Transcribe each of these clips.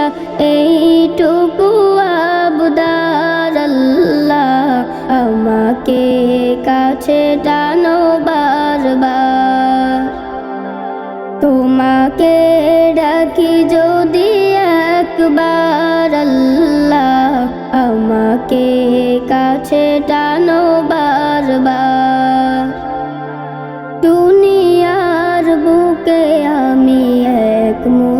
দিশা এইটুকু আবদার আল্লাহ আমাকে কাছে টানো বারবার। তোমাকে ডাকি যদি একবার আল্লাহ আমাকে কাছে টানো বারবার। দুনিয়ার বুকে আমি এক মুসাফির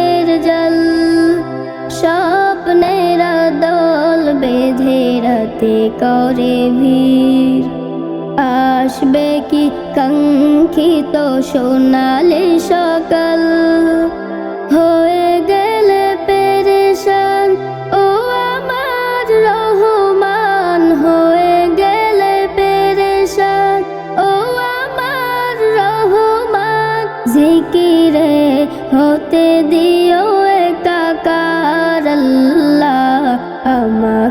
বেঁধে রাতে করে ভিড়। আসবে কি কাঙ্ক্ষিত সোনালি সকাল? হয়ে গেলে পেরেশান, ও আমার রহমান। হয়ে গেলে পেরেশান, ও আমার রহমান। হতে দিও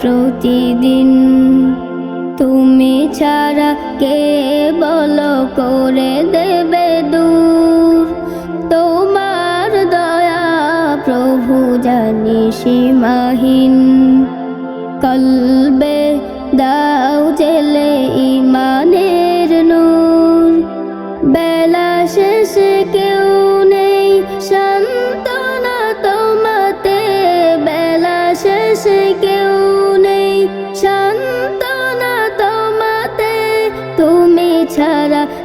প্রতিদিন। তুমি ছাড়া কে বলো করে দেবে দূর? তোমার দয়া প্রভু জানি সীমাহীন। কলবে দাও জেলে ইমানের নূর। বেলা শেষে কেউ নেই, সান্ত্বনা তোমাতে। বেলা শেষে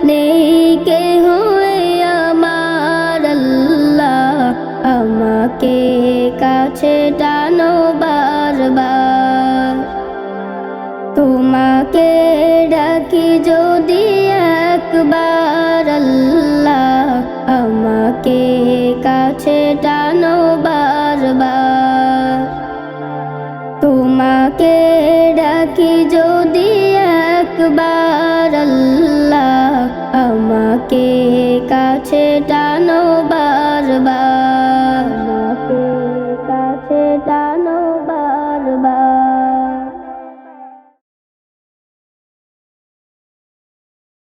নেই কেহ আমার আল্লাহ। আমাকে কাছে টানো বারবার। তোমাকে ডাকি যদি একবার আল্লাহ। আমাকে কাছে টানো বারবার। তোমাকে ডাকি যদি একবার Okay.